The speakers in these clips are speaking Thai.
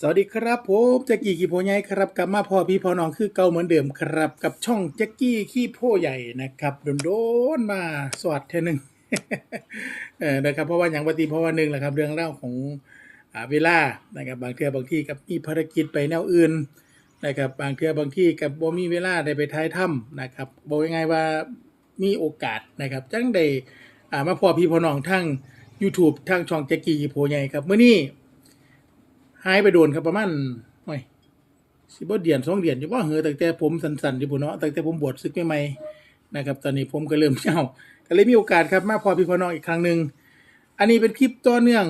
สวัสดีครับผมแจ็กกี้ขี้โพใหญ่ครับกลับมาพ่อพี่พ่อน้องคือเก่าเหมือนเดิมครับ กับช่องแจ็กกี้ขี้โพใหญ่นะครับโดนๆมาสวัสดเท่อหนึงเออนะครับเพราะว่าอย่างปฏิเพราะว่าหนึ่งแหละครับเรื่องเล่าของอ่าเวลานะครับบางเทื่อบางที่กับมีภารกิจไปแนวอื่นนะครับบางเทื่อบางที่กับบ่มีเวลาได้ไปถ่ายถ้ำนะครับบอกยังไงว่ามีโอกาสนะครับจังได้อ่ามาพ่อพี่พ่อน้องทั้ง YouTube ทั้งช่องแจ็กกี้ขี้โพใหญ่ครับเมื้อนี้ หายไปโดนครับประมาณโอ้ยสิบ่เดือนสองเดือนอยู่ว่าเหอะตั้งแต่ผมสันๆอยู่พุ่นเนาะตั้งแต่ผมบวชศึกใหม่ๆนะครับ ตอนนี้ผมก็เริ่มเจ้าก็เลยมีโอกาสครับมาพอพี่พอน้องอีกครั้งหนึ่งอันนี้เป็นคลิปต่อเนื่อง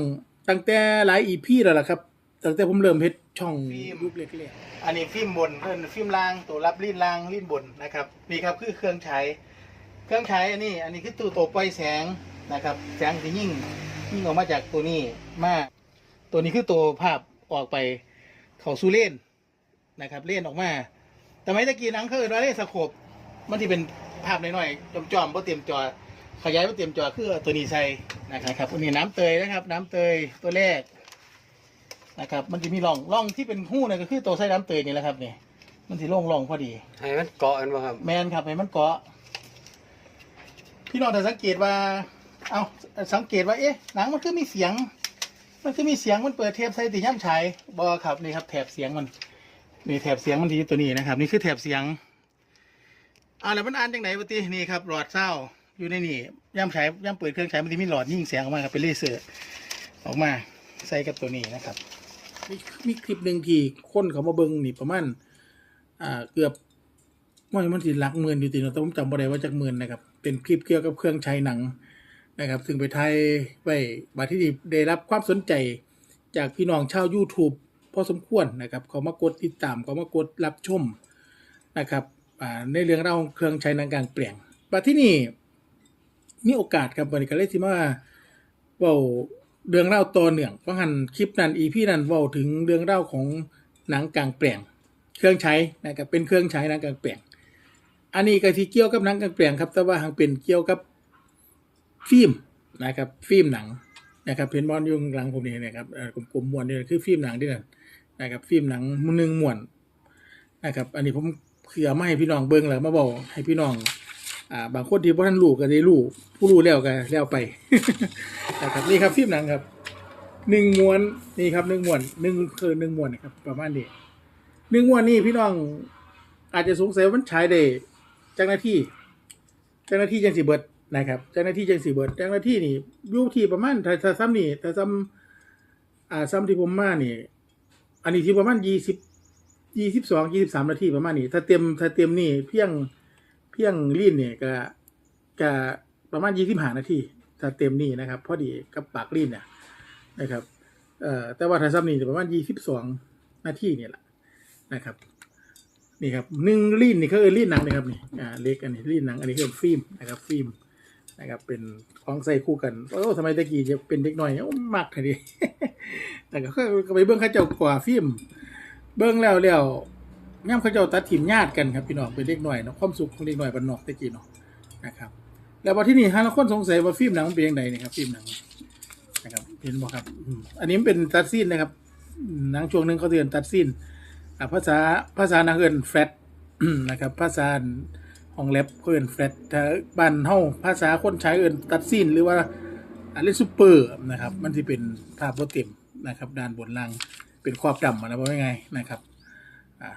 ตั้งแต่หลายอีพีแล้วล่ะครับตั้งแต่ผมเริ่มเฮ็ดช่องรูปเล็กๆอันนี้ฟิล์มบนเพิ่นฟิล์มล่างตัวรับลิ้นล่างลิ้นบนนะครับนี่ครับคือเครื่องใช้เครื่องใช้อันนี้อันนี้คือตัวตัวปล่อยแสงนะครับ แสงที่ยิ่งยิ่งออกมาจากตัวนี้มาก ตัวนี้คือตัวภาพ ออกไปเข้าสู่เลนนะครับเลนออกมา แต่ไม่ตะกี้หนังเขาเอิ้นว่าเลนสโคปมันที่เป็นภาพน้อยๆจอมๆเพราะเตรียมจอขยายมาเตรียมจอคือเอาตัวนี้ใส่นะครับอันนี้น้ำเตยนะครับ น้ำเตยตัวแรกนะครับมันจะมีร่องร่องที่เป็นหู้เนี่ยก็คือตัวใส่น้ำเตยนี่แหละครับเนี่ยมันสิโล่งร่องพอดีให้มันเกาะกันบ่ครับ แมนครับให้มันเกาะพี่น้องแต่สังเกตว่า เอาสังเกตว่าเอ๊ะหนังมันคือมีเสียง มันคือมีเสียงมันเปิดเทปใส่ติย่ำฉายบอครับนี่ครับแถบเสียงมันนี่แถบเสียงมันที่ตัวนี้นะครับ นี่คือแถบเสียงอ่าแล้วมันอ่านจังไหนวะตินี่ครับหลอดเศร้าอยู่ในนี่ย่ำฉายย่ำเปิดเครื่องฉายมันจะมีหลอดยิ่งเสียงออกมาครับเป็นเลเซอร์ออกมาใส่กับตัวนี้นะครับมีมีคลิปหนึ่งที่คนเขามาเบิ้งนี่ประมาณอ่าเกือบว่ามันสิหลักหมื่นอยู่ติเนาะแต่ผมจำบ่ได้ว่าจากหมื่นนะครับเป็นคลิปเกี่ยวกับเครื่องใช้หนัง นะครับ ซึ่งไปไทยไว้บาดที่ได้รับความสนใจจากพี่น้องชาว YouTube พอสมควรนะครับเขามากดติดตามเขามากดรับชมนะครับในเรื่องราวของเครื่องใช้นังกลางแปล่งบาดที่นี่มีโอกาสครับวันนี้ก็เลสิมาเว้าเรื่องเล่าวต่อเนื่องเพราะหันคลิปนั้นอีพี่นั้นเว้าถึงเรื่องเล่าวของหนังกลางแปล่งเครื่องใช้นะครับเป็นเครื่องใช้หนังกลางแปล่งอันนี้ก็ที่เกี่ยวกับหนังกลางแปล่งครับแต่ว่าหางเป็นเกี่ยวกับ ฟิล์มนะครับฟิล์มหนังนะครับเพนบอลยู่งหลังผมนี่นะครับกลมๆมวนนี่คือฟิล์มหนังด้วยกันนะครับฟิล์มหนังหนึ่งมวนนะครับอันนี้ผมเผื่อมาให้พี่น้องเบิ่งแล้วมาบอกให้พี่น้องอ่าบางคนที่บ่ทันรู้ก็ได้รู้ผู้รู้แล้วก็แล้วไปนะครับนี่ครับฟิล์มหนังครับหนึ่งม้วนนี่ครับหนึ่งม้วนหนึ่งคือหนึ่งม้วนนะครับประมาณนี้หนึ่งม้วนนี่พี่น้องอาจจะสงสัยว่ามันใช้ได้เจ้าหน้าที่เจ้าหน้าที่จังสีเบิด นะครับเจ้าหน้าที่จังสีเบิดเจ้าหน้าที่นี่ยูทีประมาณถ้าซ้ำนี่ถ้าซ้ำอ่าซ้ำที่ผมมานี่อันนี้ที่ประมาณยี่สิบยี่สิบสองยี่สิบสามนาทีประมาณนี้ ถ้าเต็มถ้าเต็มนี่เพียงเพียงลีนเนี่ยก็ก็ประมาณยี่สิบห้านาทีถ้าเต็มนี่นะครับ พอดีกับปากลีนเนี่ยนะครับเอ่อแต่ว่าถ้าซ้ำนี่จะประมาณยี่สิบสองนาทีเนี่ยแหละนะครับนี่ครับหนึ่งลีนนี่เขาเออลีนหนังนะครับนี่อ่าเล็กอันนี้ลีนหนังอันนี้คือฟิล์มนะครับฟิล์ม นะครับเป็นของใส่คู่กันโอ้สมัยตะกี้จะเป็นเด็กหน้อยโอ้มักทีเดีแต่ก็ไปเบิ้งเขาเจ้ากว่าฟิล์มเบิ้งแล้วแล้วย่ำเขาเจ้าตัดถิ่มญาติกันครับพี่น้องเป็นเด็กหน้อยเนาะความสุขของเด็กหน้อยบ้านอกตะกี้เนาะนะครับ แล้วพอที่นี่ฮะเราคนสงสัยว่าฟิล์มหนังเป็นยังไงนี่ครับฟิล์มหนังนะครับเห็นบ่ครับอันนี้เป็นตัดซีนนะครับหนังช่วงหนึ่งเขาเตือนตัดซีนภาษาภาษาหนักเอินแฟตนะครับ ภาษา ของแล็บเอินแฟลตถ้าบ้านเฮาภาษาคนใช้เอินตัดซีนหรือว่าอันเล่นซูเปอร์นะครับ มันจะเป็นภาพโปรเต็มนะครับ ด้านบนล่างเป็นควาบดำอะนะว่าไงนะครับอ่า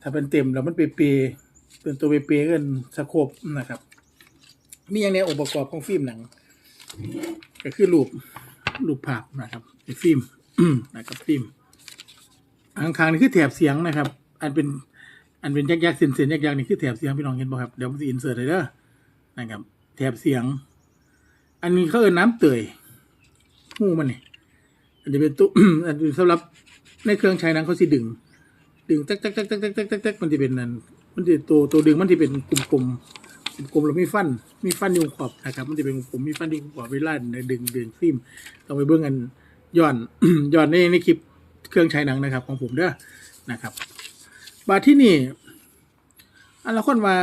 ถ้าเป็นเต็มแล้วมันเปเปเป็นตัวเปเปเอินสโคปนะครับ มีอย่างนี้องค์ประกอบของฟิล์มหนัง ก็คือรูปรูปภาพนะครับเป็นฟิล์มนะครับฟิล์มอังคางนี่คือแถบเสียงนะครับ อันเป็น อันเป็นยักยักษ์เสียนเสียนยักยักนี่คือแถบเสียงพี่น้องเห็นป่ะครับเดี๋ยวผมจะอินเสิร์ตเลยเด้อนะครับ แถบเสียง อันนี้เขาเอินน้ำเตยหูมันนี่อันนี้เป็นตู้อันนี้สำหรับในเครื่องใช้นั้นเขาสิดึง ดึงตักตักตักตักตักตักตักตักมันจะเป็นนั่นมันจะตัวตัวดึงมันจะเป็นกลมกลมๆกลมๆแล้วมีฟัน มีฟันอยู่ขอบนะครับ มันจะเป็นกลมๆมีฟันที่ขอบเวลาดึงดึงฟิล์มต้องไปเบิ่งกันย้อนย้อนในในคลิปเครื่องใช้หนังนะครับ ของผมเด้อนะครับ บาที่นี่อันละคนว่า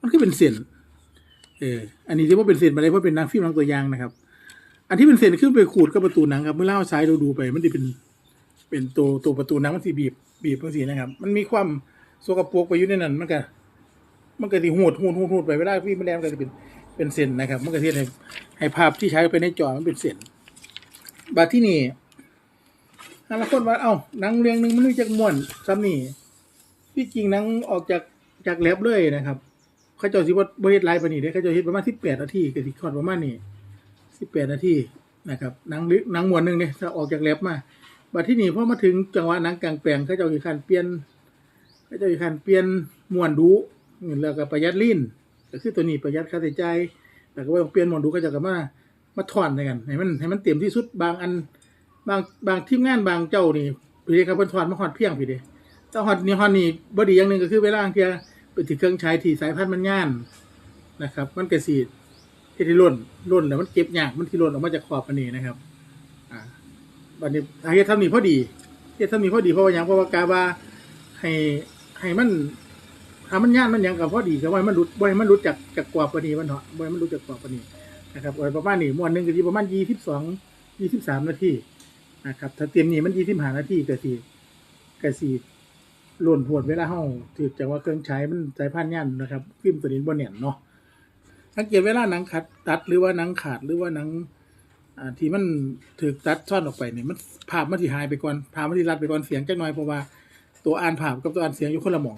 มันคือเป็นเส้นเออ อันนี้ที่ว่าเป็นเส้นมาเลยเพราะเป็นนังฟิล์มนังตัวอย่างนะครับ อันที่เป็นเส้นขึ้นไปขูดกับประตูหนังครับ เมื่อเล่าซ้ายเราดูไป มันจะเป็น เป็นตัวตัวประตูหนังมันสิบีบ บีบจังซี่นะครับ มันมีความสกปรกไปอยู่ในนั้นมันก็มันก็สิหูดหูดหูดหูดไปเวลาพี่แมลงมันก็จะเป็นเป็นเส้นนะครับ มันก็เฮ็ดให้ให้ภาพที่ใช้ไปในจอมันเป็นเส้นบัดที่นี่ถ้าละคนว่าเอ้าหนังเรื่องหนึ่งมันรู้จักม่วนซ้ำนี่ ที่จริงหนังออกจากจากแลบเลยนะครับเขาเจ้าสิว่าบ่เฮ็ดหลายปนนี้เด้เขาเจ้าเฮ็ดประมาณ18นาทีก็สิคอดประมาณนี้18นาทีนะครับหนังลึกหนังมวนหนึ่งเนี่ยถ้าออกจากแลบมาบัดที่นี่พอมาถึงจังหวะหนังกลางแปลงเขาเจ้าสิคันเปลี่ยนเขาเจ้าสิคันเปลี่ยนมวนดูแล้วก็ประหยัดลิ้นก็คือตัวนี้ประหยัดค่าใช้จ่ายแล้วก็ว่าเปลี่ยนมวนดูเขาเจ้าก็มามาถอนด้วยกันให้มันให้มันเต็มที่สุดบางอันบางบางทีมงานบางเจ้านี่พี่เด้ครับเพิ่นถอนมาฮอดเพียงพี่เด้ แต่ฮอดนี่ฮอดนี่บ่ดีอย่างหนึ่งก็คือเวลาบางเทียไปที่เครื่องใช้ที่สายพันธุ์มันงานนะครับ มันก็สิเฮ็ดให้ล่นล่นแล้วมันเก็บยากมันที่ล่นออกมาจากขอบอันนี้นะครับ อ่าบัดนี้ถ้าเฮ็ดทำนี่พอดีเฮ็ดทำนี่พอดีเพราะว่าหยังเพราะว่ากาว่าให้ให้มันถ้ามันงานมันหยังก็พอดีก็ว่ามันหลุดบ่ให้มันหลุดจากจากกรอบปนนี้มันเถาะบ่ให้มันหลุดจากกรอบปนนี้นะครับโดยประมาณนี้มวนหนึ่งก็สิประมาณ22 23นาทีนะครับ ถ้าเตรียมนี่มันยี่สิบห้านาทีก็สิก็สิ หล่นพวดเวลาเฮาถือจากว่าเครื่องใช้มันสายพันธุ์ยันนะครับฟิล์มตัวนี้บ่แน่นเนาะสังเกตเวลาหนังขัดตัดหรือว่าหนังขาดหรือว่าหนังอ่าที่มันถูกตัดซ่อนออกไปเนี่ยมันภาพมันสิหายไปก่อนภาพมันสิรัดไปก่อนเสียงจักหน่อยเพราะว่าตัวอ่านภาพกับตัวอ่านเสียงอยู่คนละหมอง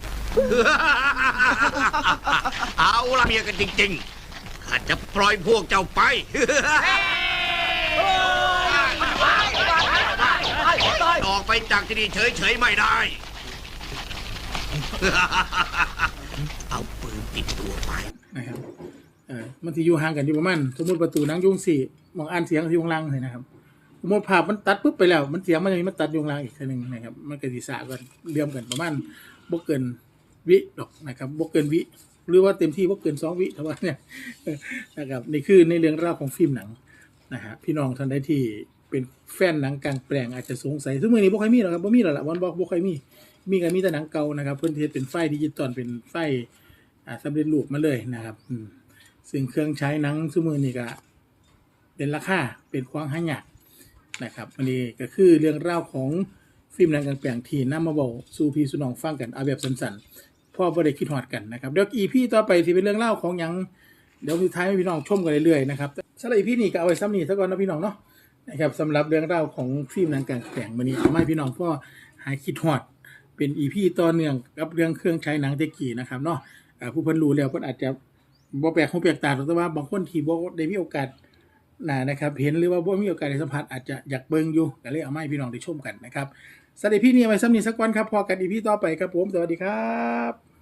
เอาละเมียกันจริงๆข้าจะปล่อยพวกเจ้าไปออกไปจากที่นี่เฉยๆไม่ได้ เอาปืนติดตัวไปนะครับเออมันสิอยู่ห่างกันอยู่ประมาณสมมติประตูนังยุงสี่มองอ่านเสียงที่ยุงลังเลยนะครับสมมติภาพมันตัดปุ๊บไปแล้ว มันเสียงมันจะมีมันตัดยุงลางอีกทีหนึ่งนะครับ มันก็สีสากันเรียมกันประมาณบ่เกินวิดอกนะครับบ่เกินวิ หรือว่าเต็มที่บ่เกินสองวิเท่านั้นเนี่ยนะครับนี่คือในเรื่องราวของฟิล์มหนังนะฮะพี่น้องท่านใดที่เป็นแฟนหนังกลางแปลงอาจจะสงสัยซึ่งเมื่อนี้บ่ค่อยมีหรอกครับบ่มีหรอกละวันบอกบ่ค่อยมี มีก็มีแต่หนังเก่านะครับ เพิ่อนเฮ็ดเป็นไฟล์ดิจิตอลเป็นไฟล์อ่าสำเร็จรูปมาเลยนะครับซึ่งเครื่องใช้หนังซุมือนี้ก็เป็นราคาเป็นความหายากนะครับอันนี้ก็คือเรื่องราวของฟิล์มหนังกลางแปลงที่นำมาบอกสู่พี่สุนองฟังกันเอาแบบสั้นๆพ่อบ่ได้คิดฮอดกันนะครับเดี๋ยวอีพี่ต่อไปที่เป็นเรื่องเล่าของยังเดี๋ยวสุดท้ายพี่น้องชมกันเรื่อยๆนะครับสำหรับอีพี่นี้ก็เอาไว้ซ้ำนี้ซะก่อนนะพี่น้องเนาะนะครับสำหรับเรื่องราวของฟิล์มหนังกลางแปลงวันนี้เอาไมาให้พี่น้องพ่อหายคิดฮอด เป็นอีพีต่อเนื่องกับเรื่องเครื่องใช้หนังเตกี้นะครับเนาะผู้เพิ่นรู้แล้วเพิ่นอาจจะบ่แปลกหูแปลกตาหรอกแต่ว่าบางคนที่บ่ได้มีโอกาสนะนะครับเห็นหรือว่าบ่มีโอกาสได้สัมผัสอาจจะอยากเบิ่งอยู่ก็เลยเอามาให้พี่น้องได้ชมกันนะครับสวัสดีพี่นี่ไว้ซ้ำนี้สักวันครับพอกันอีพี่ต่อไปครับผมสวัสดีครับ